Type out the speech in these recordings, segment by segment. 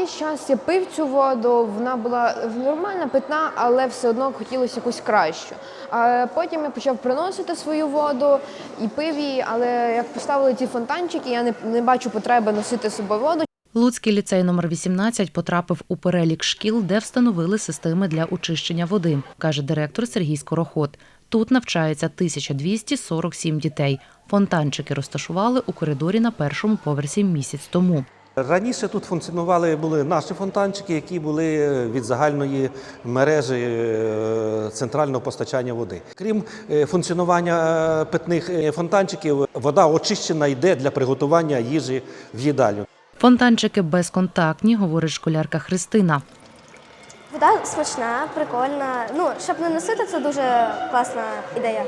якийсь час я пив цю воду, вона була нормальна, питна, але все одно хотілося якусь кращу. А потім я почав приносити свою воду і пив її, але як поставили ті фонтанчики, я не, не бачу потреби носити з собою воду. Луцький ліцей номер 18 потрапив у перелік шкіл, де встановили системи для очищення води, каже директор Сергій Скороход. Тут навчається 1247 дітей. Фонтанчики розташували у коридорі на першому поверсі місяць тому. Раніше тут функціонували були наші фонтанчики, які були від загальної мережі е, центрального постачання води. Крім е, функціонування е, питних е, фонтанчиків, вода очищена йде для приготування їжі в їдальню. Фонтанчики безконтактні, говорить школярка Христина. Вода смачна, прикольна. Ну, щоб не носити, це дуже класна ідея.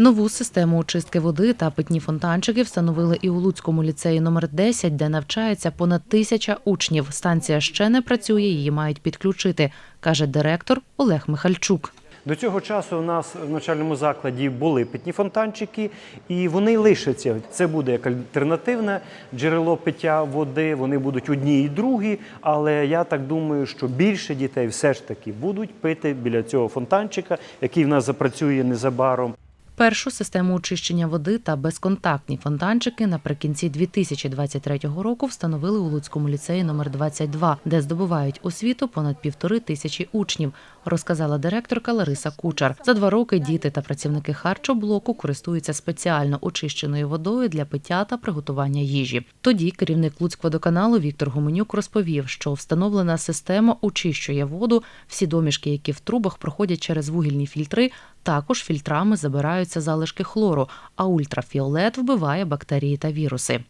Нову систему очистки води та питні фонтанчики встановили і у Луцькому ліцеї номер 10, де навчається понад тисяча учнів. Станція ще не працює, її мають підключити, каже директор Олег Михальчук. До цього часу у нас в навчальному закладі були питні фонтанчики, і вони лишаться. Це буде як альтернативне джерело пиття води. Вони будуть одні і другі. Але я так думаю, що більше дітей все ж таки будуть пити біля цього фонтанчика, який в нас запрацює незабаром. Першу систему очищення води та безконтактні фонтанчики наприкінці 2023 року встановили у Луцькому ліцеї номер 22, де здобувають освіту понад півтори тисячі учнів, розказала директорка Лариса Кучар. За два роки діти та працівники харчоблоку користуються спеціально очищеною водою для пиття та приготування їжі. Тоді керівник Луцькводоканалу Віктор Гуменюк розповів, що встановлена система очищує воду. Всі домішки, які в трубах проходять через вугільні фільтри, також фільтрами забираються залишки хлору, а ультрафіолет вбиває бактерії та віруси.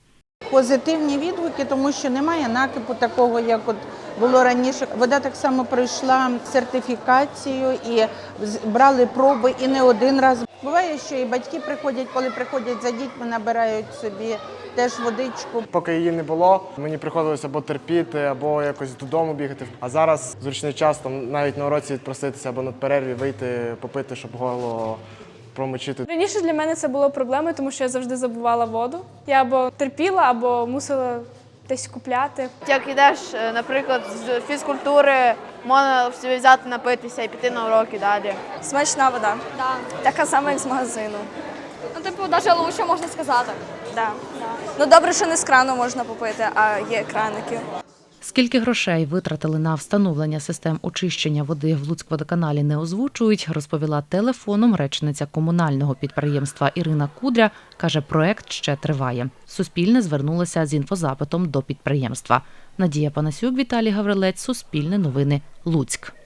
Позитивні відгуки, тому що немає накипу такого, як от було раніше. Вода так само пройшла сертифікацію і брали проби і не один раз. Буває, що і батьки приходять, коли приходять за дітьми, набирають собі теж водичку. Поки її не було, мені приходилося або терпіти, або якось додому бігати. А зараз зручний час там навіть на уроці відпроситися або на перерві вийти, попити, щоб горло промочити. Раніше для мене це було проблемою, тому що я завжди забувала воду. Я або терпіла, або мусила десь купляти. Як йдеш, е, наприклад, з фізкультури, можна собі взяти напитися і піти на уроки далі. Смачна вода. Така сама, як з магазину. Ну, типу, навіть лучше можна сказати. Да. Ну добре, що не з крану можна попити, а є краники. Скільки грошей витратили на встановлення систем очищення води в Луцькводоканалі не озвучують, розповіла телефоном речниця комунального підприємства Ірина Кудря. Каже, проект ще триває. Суспільне звернулося з інфозапитом до підприємства. Надія Панасюк, Віталій Гаврилець, Суспільне новини, Луцьк.